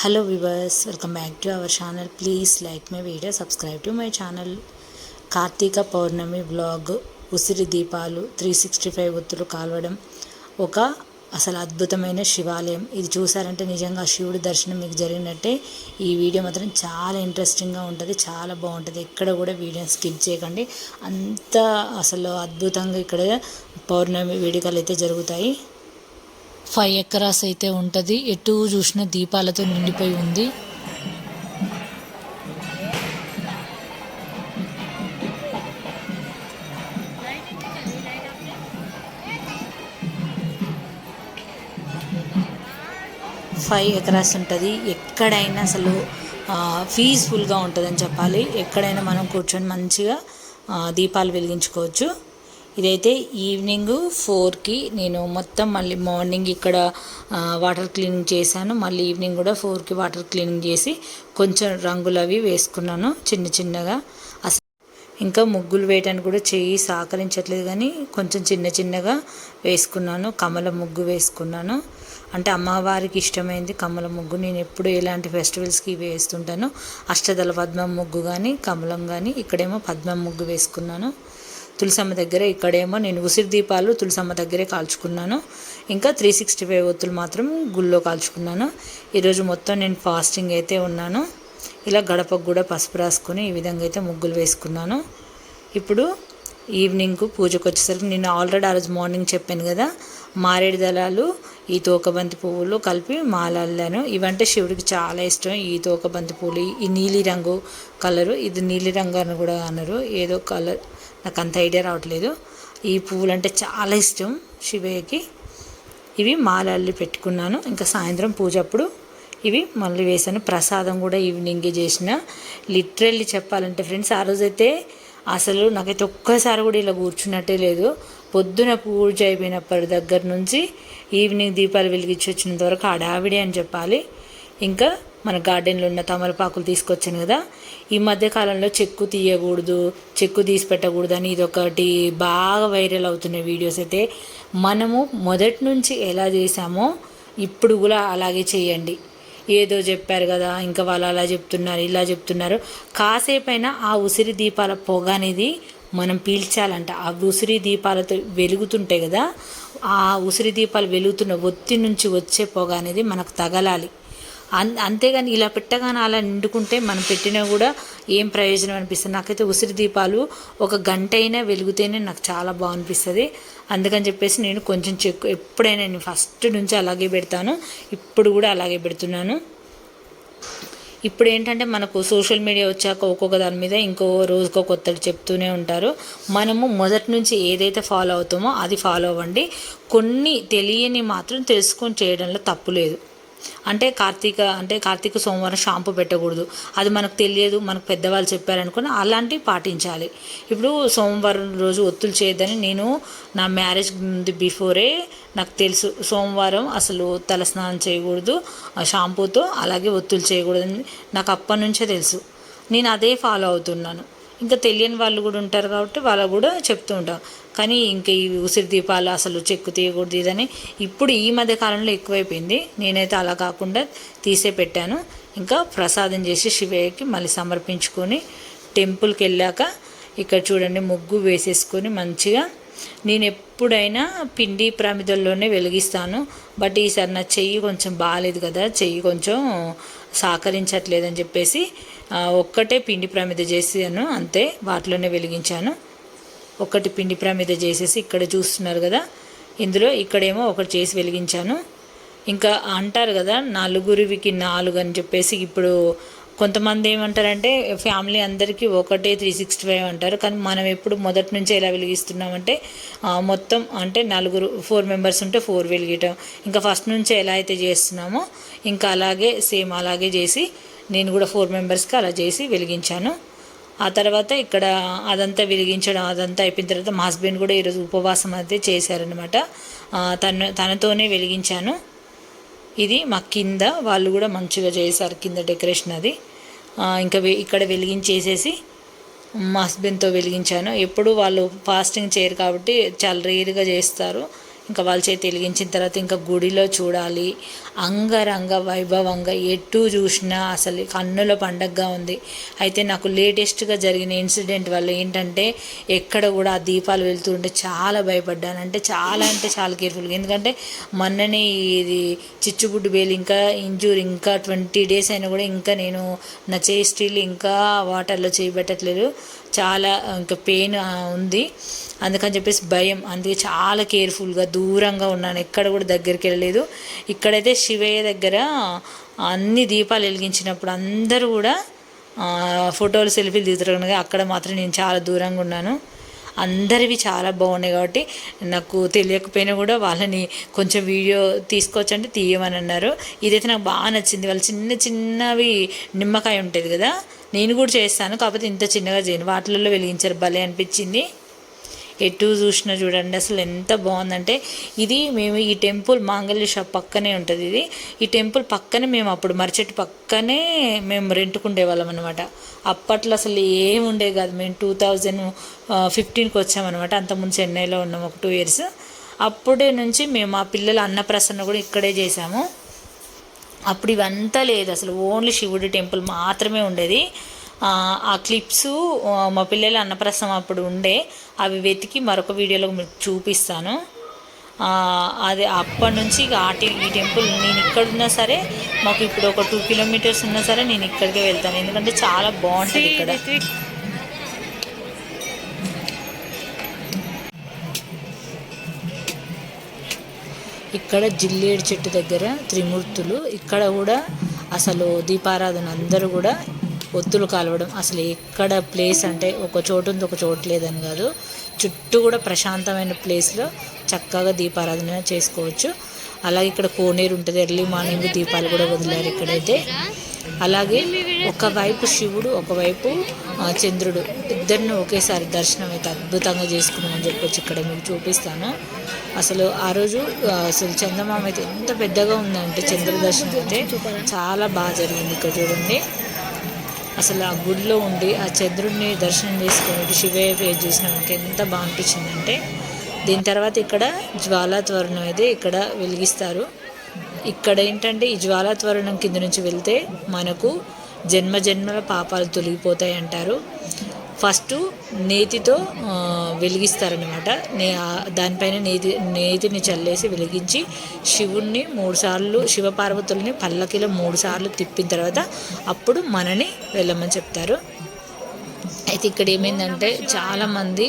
Hello viewers welcome back to our channel please like my video subscribe to my channel Karthika Pournami vlog ఉసిరి దీపాలు three sixty five ఒత్తులు కాల్వడం. ఒక అసలు అద్భుతమైన శివాలయం. ఇది చూసారంటే నిజంగా శివుడి దర్శనం మీకు జరిగినట్టే. ఈ వీడియో మాత్రం చాలా ఇంట్రెస్టింగ్గా ఉంటుంది చాలా బాగుంటుంది. ఎక్కడ కూడా వీడియోని స్కిప్ చేయకండి. అంత అసలు అద్భుతంగా ఇక్కడ పౌర్ణమి వేడుకలు అయితే జరుగుతాయి. ఫైవ్ ఎకరాస్ అయితే ఉంటుంది. ఎటు చూసిన దీపాలతో నిండిపోయి ఉంది. ఫైవ్ ఎకరాస్ ఉంటుంది. ఎక్కడైనా అసలు పీస్ఫుల్గా ఉంటుందని చెప్పాలి. ఎక్కడైనా మనం కూర్చొని మంచిగా దీపాలు వెలిగించుకోవచ్చు. ఇదైతే ఈవినింగ్ ఫోర్కి నేను మొత్తం మళ్ళీ మార్నింగ్ ఇక్కడ వాటర్ క్లీనింగ్ చేశాను. మళ్ళీ ఈవినింగ్ కూడా ఫోర్కి వాటర్ క్లీనింగ్ చేసి కొంచెం రంగులు అవి వేసుకున్నాను చిన్న చిన్నగా. అసలు ఇంకా ముగ్గులు వేయడానికి కూడా చెయ్యి సహకరించట్లేదు కానీ కొంచెం చిన్న చిన్నగా వేసుకున్నాను. కమల ముగ్గు వేసుకున్నాను. అంటే అమ్మవారికి ఇష్టమైంది కమల ముగ్గు. నేను ఎప్పుడు ఎలాంటి ఫెస్టివల్స్కి వేస్తుంటాను అష్టదళ పద్మం ముగ్గు కానీ కమలం కానీ ఇక్కడేమో పద్మం ముగ్గు వేసుకున్నాను. తులసమ్మ దగ్గర ఇక్కడేమో. నేను ఉసిరి దీపాలు తులసమ్మ దగ్గరే కాల్చుకున్నాను. ఇంకా త్రీ సిక్స్టీ ఫైవ్ ఒత్తులు మాత్రం గుళ్ళో కాల్చుకున్నాను. ఈరోజు మొత్తం నేను ఫాస్టింగ్ అయితే ఉన్నాను. ఇలా గడపకు కూడా పసుపు రాసుకొని ఈ విధంగా అయితే ముగ్గులు వేసుకున్నాను. ఇప్పుడు ఈవినింగ్కు పూజకు వచ్చేసరికి నేను ఆల్రెడీ ఆ రోజు మార్నింగ్ చెప్పాను కదా మారేడు దళాలు ఈ తోకబంతి పువ్వులు కలిపి మాలల్లాను ఇవంటే శివుడికి చాలా ఇష్టం. ఈ తోకబంతి పువ్వులు ఈ నీలి రంగు కలరు ఇది నీలి రంగు అని కూడా అన్నారు ఏదో కలర్ నాకు అంత ఐడియా రావట్లేదు. ఈ పువ్వులు అంటే చాలా ఇష్టం శివయ్యకి. ఇవి మాలల్లి పెట్టుకున్నాను. ఇంకా సాయంత్రం పూజ అప్పుడు ఇవి మళ్ళీ వేసాను ప్రసాదం కూడా ఈవినింగే చేసిన. లిటరల్లీ చెప్పాలంటే ఫ్రెండ్స్ ఆ రోజైతే అసలు నాకైతే ఒక్కసారి కూడా ఇలా కూర్చున్నట్టే లేదు. పొద్దున పూజ అయిపోయినప్పటి దగ్గర నుంచి ఈవినింగ్ దీపాలు వెలిగించి వచ్చినంత వరకు హడావిడి అని చెప్పాలి. ఇంకా మన గార్డెన్లో ఉన్న తమలపాకులు తీసుకొచ్చాను కదా ఈ మధ్య కాలంలో చెక్కు తీయకూడదు చెక్కు తీసి పెట్టకూడదు అని ఇదొకటి బాగా వైరల్ అవుతున్న వీడియోస్ అయితే మనము మొదటి నుంచి ఎలా చేసామో ఇప్పుడు కూడా అలాగే చేయండి. ఏదో చెప్పారు కదా ఇంకా వాళ్ళు అలా చెప్తున్నారు ఇలా చెప్తున్నారు. కాసేపైనా ఆ ఉసిరి దీపాల పొగ అనేది మనం పీల్చాలంట. ఆ ఉసిరి దీపాలతో వెలుగుతుంటాయి కదా ఆ ఉసిరి దీపాలు వెలుగుతున్న ఒత్తి నుంచి వచ్చే పొగ అనేది మనకు తగలాలి. అంతేగాని ఇలా పెట్టగానే అలా నిండుకుంటే మనం పెట్టినా కూడా ఏం ప్రయోజనం అనిపిస్తుంది? నాకైతే ఉసిరి దీపాలు ఒక గంట అయినా వెలుగుతేనే నాకు చాలా బాగా అనిపిస్తుంది అందుకని చెప్పేసి నేను కొంచెం చెక్కు ఎప్పుడైనా నేను ఫస్ట్ నుంచి అలాగే పెడతాను. ఇప్పుడు కూడా అలాగే పెడుతున్నాను. ఇప్పుడు ఏంటంటే మనకు సోషల్ మీడియా వచ్చాక ఒక్కొక్క దాని మీద ఇంకో రోజుకో కొత్తది చెప్తూనే ఉంటారు. మనము మొదటి నుంచి ఏదైతే ఫాలో అవుతామో అది ఫాలో అవ్వండి. కొన్ని తెలియని మాత్రం తెలుసుకొని చేయడంలో తప్పు లేదు. అంటే కార్తీక అంటే కార్తీక సోమవారం షాంపూ పెట్టకూడదు. అది మనకు తెలియదు మనకు పెద్దవాళ్ళు చెప్పారనుకుని అలాంటివి పాటించాలి. ఇప్పుడు సోమవారం రోజు ఒత్తులు చేయొద్దని నేను నా మ్యారేజ్ బిఫోరే నాకు తెలుసు. సోమవారం అసలు తలస్నానం చేయకూడదు ఆ షాంపూతో అలాగే ఒత్తులు చేయకూడదని నాకు అప్పటి నుంచే తెలుసు. నేను అదే ఫాలో అవుతున్నాను. ఇంకా తెలియని వాళ్ళు కూడా ఉంటారు కాబట్టి వాళ్ళకు కూడా చెప్తూ ఉంటాం కానీ ఇంకా ఈ ఉసిరి దీపాలు అసలు చెక్కు తీయకూడదు ఇదని ఇప్పుడు ఈ మధ్య కాలంలో ఎక్కువైపోయింది. నేనైతే అలా కాకుండా తీసే పెట్టాను. ఇంకా ప్రసాదం చేసి శివయ్యకి మళ్ళీ సమర్పించుకొని టెంపుల్కి వెళ్ళాక ఇక్కడ చూడండి ముగ్గు వేసేసుకొని మంచిగా నేను ఎప్పుడైనా పిండి ప్రమిదల్లోనే వెలిగిస్తాను. బట్ ఈసారి నా చెయ్యి కొంచెం బాగాలేదు కదా చెయ్యి కొంచెం సహకరించట్లేదని చెప్పేసి ఒక్కటే పిండి ప్రమిద చేసాను అంతే వాటిలోనే వెలిగించాను. ఒకటి పిండి ప్రమిద చేసేసి ఇక్కడ చూస్తున్నారు కదా. ఇందులో ఇక్కడేమో ఒకటి చేసి వెలిగించాను. ఇంకా అంటారు కదా నలుగురివికి నాలుగు అని చెప్పేసి ఇప్పుడు కొంతమంది ఏమంటారంటే ఫ్యామిలీ అందరికీ ఒకటే త్రీ సిక్స్టీ ఫైవ్ అంటారు. కానీ మనం ఎప్పుడు మొదటి నుంచి ఎలా వెలిగిస్తున్నామంటే మొత్తం అంటే నలుగురు ఫోర్ మెంబర్స్ ఉంటే ఫోర్ వెలిగటం ఇంకా ఫస్ట్ నుంచి ఎలా అయితే చేస్తున్నామో ఇంకా అలాగే సేమ్ అలాగే చేసి నేను కూడా ఫోర్ మెంబర్స్కి అలా చేసి వెలిగించాను. ఆ తర్వాత ఇక్కడ అదంతా వెలిగించడం అదంతా అయిపోయిన తర్వాత మా హస్బెండ్ కూడా ఈరోజు ఉపవాసం అయితే చేశారనమాట తన తనతోనే వెలిగించాను. ఇది మా కింద వాళ్ళు కూడా మంచిగా చేశారు కింద డెకరేషన్ అది. ఇంకా ఇక్కడ వెలిగించేసేసి మా హస్బెండ్తో వెలిగించాను. ఎప్పుడు వాళ్ళు ఫాస్టింగ్ చేయరు కాబట్టి చాలా రేరుగా చేస్తారు. ఇంకా వాళ్ళ చేతి వెలిగించిన తర్వాత ఇంకా గుడిలో చూడాలి. అంగరంగ వైభవంగా ఎటు చూసినా అసలు కన్నుల పండగగా ఉంది. అయితే నాకు లేటెస్ట్గా జరిగిన ఇన్సిడెంట్ వల్ల ఏంటంటే ఎక్కడ కూడా ఆ దీపాలు వెళ్తుంటే చాలా భయపడ్డాను. అంటే చాలా అంటే చాలా కేర్ఫుల్గా. ఎందుకంటే మొన్ననే ఇది చిచ్చుబుడ్డు బేలు ఇంకా ఇంజూర్ ఇంకా ట్వంటీ డేస్ అయినా కూడా ఇంకా నేను నా చేయి స్టీల్ ఇంకా వాటర్లో చేయబెట్టట్లేదు చాలా ఇంకా పెయిన్ ఉంది. అందుకని చెప్పేసి భయం. అందుకే చాలా కేర్ఫుల్గా దూరంగా ఉన్నాను. ఎక్కడ కూడా దగ్గరికి వెళ్ళలేదు. ఇక్కడైతే శివయ్య దగ్గర అన్ని దీపాలు వెలిగించినప్పుడు అందరూ కూడా ఫోటోలు సెల్ఫీలు దిగుతారు అక్కడ మాత్రం నేను చాలా దూరంగా ఉన్నాను. అందరివి చాలా బాగున్నాయి కాబట్టి నాకు తెలియకపోయినా కూడా వాళ్ళని కొంచెం వీడియో తీసుకోవచ్చంటే తీయమని అన్నారు. ఇదైతే నాకు బాగా నచ్చింది. వాళ్ళు చిన్న చిన్నవి నిమ్మకాయ ఉంటుంది కదా నేను కూడా చేస్తాను. కాకపోతే ఇంత చిన్నగా చేయను. వాటిలలో వెలిగించారు. భలే అనిపించింది. ఎటు చూసినా చూడండి అసలు ఎంత బాగుందంటే ఇది మేము ఈ టెంపుల్ మాంగళ్య షాప్ పక్కనే ఉంటుంది ఇది. ఈ టెంపుల్ పక్కనే మేము అప్పుడు మర్చెట్టు పక్కనే మేము రెంట్కుండే వాళ్ళం అనమాట అప్పట్లో అసలు ఏమి కాదు మేము టూ థౌజండ్ ఫిఫ్టీన్కి వచ్చామన్నమాట. అంతకుముందు చెన్నైలో ఉన్నాం ఒక టూ ఇయర్స్. అప్పుడే నుంచి మేము మా పిల్లల అన్నప్రసన్న కూడా ఇక్కడే చేసాము అప్పుడు ఇవంతా లేదు అసలు ఓన్లీ శివుడి టెంపుల్ మాత్రమే ఉండేది. ఆ క్లిప్స్ మా పిల్లల అన్నప్రసం అప్పుడు ఉండే. అవి వెతికి మరొక వీడియోలో మీకు చూపిస్తాను. అది అప్పటి నుంచి ఆటి ఈ టెంపుల్ నేను ఇక్కడ ఉన్నా సరే మాకు ఇప్పుడు ఒక టూ కిలోమీటర్స్ ఉన్నా సరే నేను ఇక్కడికే వెళ్తాను. ఎందుకంటే చాలా బాగుంటుంది ఇక్కడ. ఇక్కడ జిల్లేడు చెట్టు దగ్గర త్రిమూర్తులు ఇక్కడ కూడా అసలు దీపారాధన అందరూ కూడా ఒత్తులు కాలవడం. అసలు ఎక్కడ ప్లేస్ అంటే ఒక చోటు ఉంది ఒక చోటు లేదని కాదు. చుట్టూ కూడా ప్రశాంతమైన ప్లేస్లో చక్కగా దీపారాధన చేసుకోవచ్చు. అలాగే ఇక్కడ కోనేరు ఉంటుంది ఎర్లీ మార్నింగ్ దీపాలు కూడా వదిలారు ఇక్కడైతే. అలాగే ఒకవైపు శివుడు ఒకవైపు చంద్రుడు. ఇద్దరిని ఒకేసారి దర్శనం అయితే అద్భుతంగా చేసుకున్నామని చెప్పొచ్చు ఇక్కడ మీకు చూపిస్తాను. అసలు ఆ రోజు అసలు చందమామ అయితే ఎంత పెద్దగా ఉందంటే చంద్ర దర్శనం అయితే చాలా బాగా జరిగింది ఇక్కడ చూడండి. అసలు ఆ గుడిలో ఉండి ఆ చంద్రుడిని దర్శనం చేసుకుని శివయ్య పేరు చూసిన మనకి ఎంత బాగా అనిపించిందంటే దీని తర్వాత ఇక్కడ జ్వాలా త్వరణం అయితే ఇక్కడ వెలిగిస్తారు. ఇక్కడ ఏంటంటే ఈ జ్వాలా త్వరణం కింద నుంచి వెళ్తే మనకు జన్మ జన్మల పాపాలు తొలగిపోతాయి అంటారు. ఫస్ట్ నేతితో వెలిగిస్తారనమాట నే దానిపైన నేతి నేతిని చల్లేసి వెలిగించి శివుణ్ణి మూడుసార్లు శివపార్వతుల్ని పల్లకిలో మూడుసార్లు తిప్పిన తర్వాత అప్పుడు మనని వెళ్ళమని చెప్తారు. అయితే ఇక్కడ ఏమైందంటే చాలామంది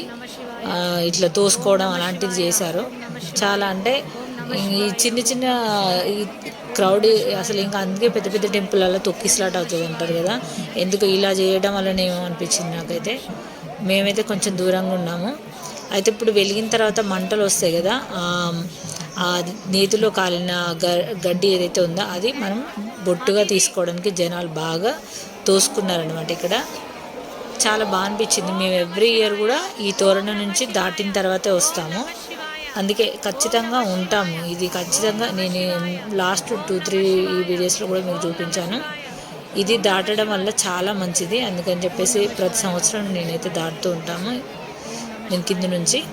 ఇట్లా తోసుకోవడం అలాంటిది చేశారు. చాలా అంటే ఈ చిన్న చిన్న క్రౌడ్ అసలు ఇంకా అందుకే పెద్ద పెద్ద టెంపుల్లలో తొక్కిస్లాట్ అవుతుంది అంటారు కదా. ఎందుకు ఇలా చేయడం వల్లనేమో అనిపించింది నాకైతే. మేమైతే కొంచెం దూరంగా ఉన్నాము. అయితే ఇప్పుడు వెలిగిన తర్వాత మంటలు వస్తాయి కదా ఆ నేతిలో కాలిన గడ్డి ఏదైతే ఉందో అది మనం బొట్టుగా తీసుకోవడానికి జనాలు బాగా తోసుకున్నారనమాట ఇక్కడ. చాలా బాగా అనిపించింది. మేము ఎవ్రీ ఇయర్ కూడా ఈ తోరణం నుంచి దాటిన తర్వాతే వస్తాము. అందుకే ఖచ్చితంగా ఉంటాము. ఇది ఖచ్చితంగా నేను లాస్ట్ టూ త్రీ ఈ వీడియోస్లో కూడా మీకు చూపించాను. ఇది దాటడం వల్ల చాలా మంచిది. అందుకని చెప్పేసి ప్రతి సంవత్సరం నేనైతే దాటుతూ ఉంటాము. నేను కింద నుంచి.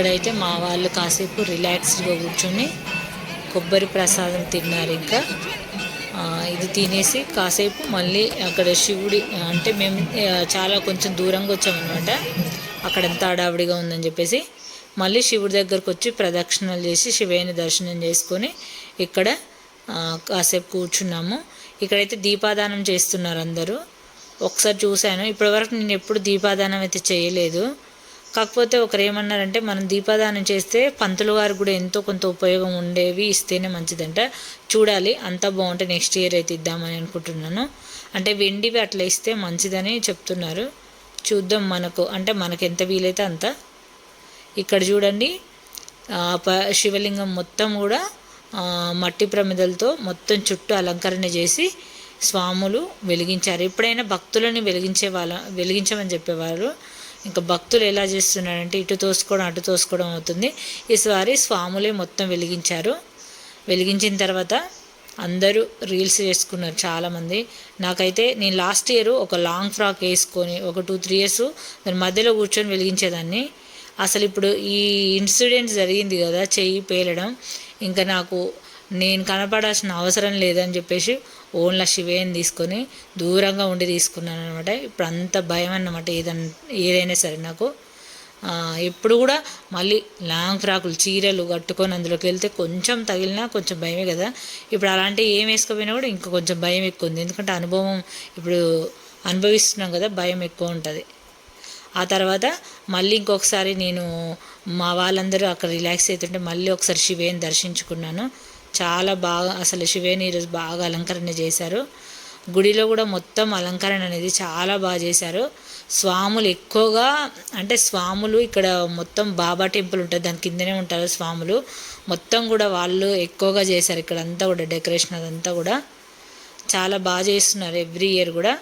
ఇక్కడైతే మా వాళ్ళు కాసేపు రిలాక్స్డ్గా కూర్చొని కొబ్బరి ప్రసాదం తిన్నారు ఇంకా. ఇది తినేసి కాసేపు మళ్ళీ అక్కడ శివుడి అంటే మేము చాలా కొంచెం దూరంగా వచ్చామన్నమాట అక్కడంతా అడావిడిగా ఉందని చెప్పేసి మళ్ళీ శివుడి దగ్గరకు వచ్చి ప్రదక్షిణలు చేసి శివయ్యని దర్శనం చేసుకొని ఇక్కడ కాసేపు కూర్చున్నాము. ఇక్కడైతే దీపాదానం చేస్తున్నారు అందరూ. ఒకసారి చూశాను. ఇప్పటివరకు నేను ఎప్పుడు దీపాదానం అయితే చేయలేదు. కాకపోతే ఒకరు ఏమన్నారంటే మనం దీపాదానం చేస్తే పంతులు గారు కూడా ఎంతో కొంత ఉపయోగం ఉండేవి ఇస్తేనే మంచిదంట. చూడాలి అంతా బాగుంటే నెక్స్ట్ ఇయర్ అయితే ఇద్దామని అనుకుంటున్నాను. అంటే వెండివి అట్లా ఇస్తే మంచిదని చెప్తున్నారు. చూద్దాం మనకు అంటే మనకు ఎంత వీలైతే అంత. ఇక్కడ చూడండి ప- శివలింగం మొత్తం కూడా మట్టి ప్రమిదలతో మొత్తం చుట్టూ అలంకరణ చేసి స్వాములు వెలిగించారు. ఎప్పుడైనా భక్తులని వెలిగించే వాళ్ళ వెలిగించమని చెప్పేవారు. ఇంకా భక్తులు ఎలా చేస్తున్నారంటే ఇటు తోసుకోవడం అటు తోసుకోవడం అవుతుంది. ఈసారి స్వాములే మొత్తం వెలిగించారు. వెలిగించిన తర్వాత అందరూ రీల్స్ చేసుకున్నారు చాలామంది. నాకైతే నేను లాస్ట్ ఇయర్ ఒక లాంగ్ ఫ్రాక్ వేసుకొని ఒక టూ త్రీ ఇయర్స్ దాని మధ్యలో కూర్చొని వెలిగించేదాన్ని. అసలు ఇప్పుడు ఈ ఇన్సిడెంట్ జరిగింది కదా చెయ్యి పేలడం. ఇంకా నాకు నేను కనపడాల్సిన అవసరం లేదని చెప్పేసి ఓన్లా శివేని తీసుకొని దూరంగా ఉండి తీసుకున్నాను అనమాట ఇప్పుడు అంత భయం అన్నమాట ఏదన్ ఏదైనా సరే నాకు. ఎప్పుడు కూడా మళ్ళీ లాంగ్ ఫ్రాకులు చీరలు కట్టుకొని అందులోకి వెళ్తే కొంచెం తగిలినా కొంచెం భయమే కదా. ఇప్పుడు అలాంటివి ఏం వేసుకోపోయినా కూడా ఇంకా కొంచెం భయం ఎక్కువ ఉంది. ఎందుకంటే అనుభవం ఇప్పుడు అనుభవిస్తున్నాం కదా భయం ఎక్కువ ఉంటుంది. ఆ తర్వాత మళ్ళీ ఇంకొకసారి నేను మా వాళ్ళందరూ అక్కడ రిలాక్స్ అవుతుంటే మళ్ళీ ఒకసారి శివేని దర్శించుకున్నాను. చాలా బాగా అసలు శివేని ఈరోజు బాగా అలంకరణ చేశారు. గుడిలో కూడా మొత్తం అలంకరణ అనేది చాలా బాగా చేశారు. స్వాములు ఎక్కువగా అంటే స్వాములు ఇక్కడ మొత్తం బాబా టెంపుల్ ఉంటుంది దాని కిందనే ఉంటారు స్వాములు. మొత్తం కూడా వాళ్ళు ఎక్కువగా చేశారు ఇక్కడ అంతా కూడా డెకరేషన్ అదంతా కూడా. చాలా బాగా చేస్తున్నారు ఎవ్రీ ఇయర్ కూడా.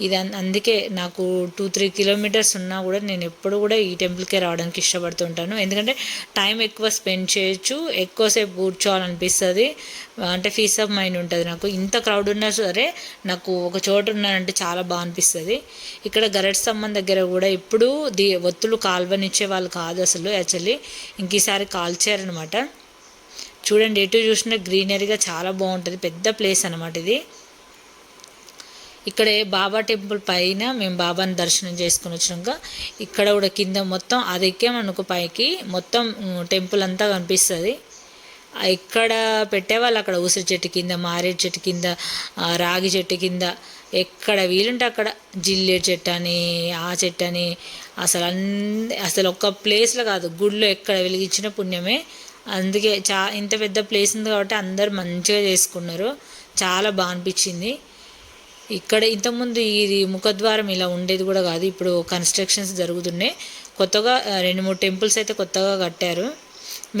ఇది అన్- అందుకే నాకు టూ త్రీ కిలోమీటర్స్ ఉన్నా కూడా నేను ఎప్పుడు కూడా ఈ టెంపుల్కే రావడానికి ఇష్టపడుతుంటాను ఎందుకంటే టైం ఎక్కువ స్పెండ్ చేయొచ్చు ఎక్కువసేపు కూర్చోవాలనిపిస్తుంది. అంటే ఫీస్ ఆఫ్ మైండ్ ఉంటుంది నాకు. ఇంత క్రౌడ్ ఉన్నా సరే నాకు ఒక చోట ఉన్నానంటే చాలా బాగా అనిపిస్తుంది. ఇక్కడ గరట్ స్తంభం దగ్గర కూడా ఎప్పుడూ ది ఒత్తులు కాల్వనిచ్చే వాళ్ళు కాదు అసలు యాక్చువల్లీ ఇంక ఈసారి కాల్చారనమాట చూడండి ఎటు చూసినా గ్రీనరీగా చాలా బాగుంటుంది. పెద్ద ప్లేస్ అనమాట ఇది. ఇక్కడే బాబా టెంపుల్ పైన మేము బాబాని దర్శనం చేసుకుని వచ్చినాక ఇక్కడ కూడా కింద మొత్తం అది ఎక్కామనుకో పైకి మొత్తం టెంపుల్ అంతా కనిపిస్తుంది. ఇక్కడ పెట్టేవాళ్ళు అక్కడ ఉసిరి చెట్టు కింద మారేడు చెట్టు కింద రాగి చెట్టు కింద ఎక్కడ వీలుంటే అక్కడ జిల్లేడు చెట్టు అని ఆ చెట్టు అని అసలు అన్ని అసలు ఒక్క ప్లేస్లో కాదు గుడిలో ఎక్కడ వెలిగించిన పుణ్యమే. అందుకే చా ఇంత పెద్ద ప్లేస్ ఉంది కాబట్టి అందరు మంచిగా చేసుకున్నారు. చాలా బాగా అనిపించింది. ఇక్కడ ఇంతకుముందు ఇది ముఖద్వారం ఇలా ఉండేది కూడా కాదు. ఇప్పుడు కన్స్ట్రక్షన్స్ జరుగుతున్నాయి. కొత్తగా రెండు మూడు టెంపుల్స్ అయితే కొత్తగా కట్టారు.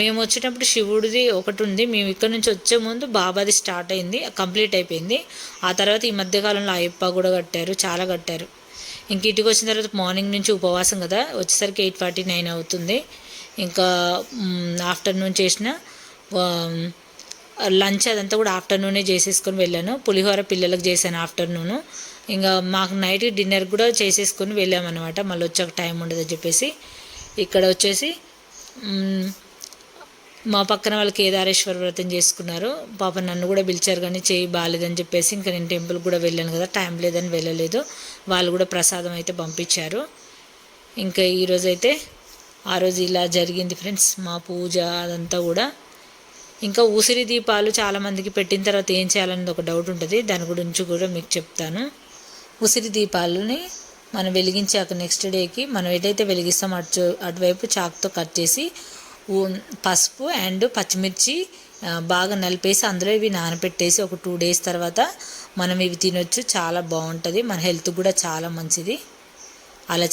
మేము వచ్చేటప్పుడు శివుడిది ఒకటి ఉంది. మేము ఇక్కడ నుంచి వచ్చే ముందు బాబాది స్టార్ట్ అయింది కంప్లీట్ అయిపోయింది. ఆ తర్వాత ఈ మధ్యకాలంలో అయ్యప్ప కూడా కట్టారు చాలా కట్టారు. ఇంక ఇంటికి వచ్చిన తర్వాత మార్నింగ్ నుంచి ఉపవాసం కదా వచ్చేసరికి ఎయిట్ ఫార్టీ నైన్ అవుతుంది. ఇంకా ఆఫ్టర్నూన్ చేసిన లంచ్ అదంతా కూడా ఆఫ్టర్నూనే చేసేసుకొని వెళ్ళాను. పులిహోర పిల్లలకు చేశాను ఆఫ్టర్నూను. ఇంకా మాకు నైట్ డిన్నర్ కూడా చేసేసుకొని వెళ్ళామన్నమాట. మళ్ళీ వచ్చాక టైం ఉండదని చెప్పేసి. ఇక్కడ వచ్చేసి మా పక్కన వాళ్ళు కేదారేశ్వర వ్రతం చేసుకున్నారు పాప నన్ను కూడా పిలిచారు కానీ చేయి బాగాలేదని చెప్పేసి ఇంకా నేను టెంపుల్ కూడా వెళ్ళాను కదా టైం లేదని వెళ్ళలేదు. వాళ్ళు కూడా ప్రసాదం అయితే పంపించారు. ఇంకా ఈరోజైతే ఆ రోజు ఇలా జరిగింది ఫ్రెండ్స్ మా పూజ అదంతా కూడా. ఇంకా ఉసిరి దీపాలు చాలామందికి పెట్టిన తర్వాత ఏం చేయాలనేది ఒక డౌట్ ఉంటుంది. దాని గురించి కూడా మీకు చెప్తాను. ఉసిరి దీపాలని మనం వెలిగించాక నెక్స్ట్ డేకి మనం ఏదైతే వెలిగిస్తామో అటు అటువైపు చాకుతో కట్ చేసి పసుపు అండ్ పచ్చిమిర్చి బాగా నలిపేసి అందులో ఇవి నానబెట్టేసి ఒక టూ డేస్ తర్వాత మనం ఇవి తినొచ్చు. చాలా బాగుంటుంది. మన హెల్త్ కూడా చాలా మంచిది. అలా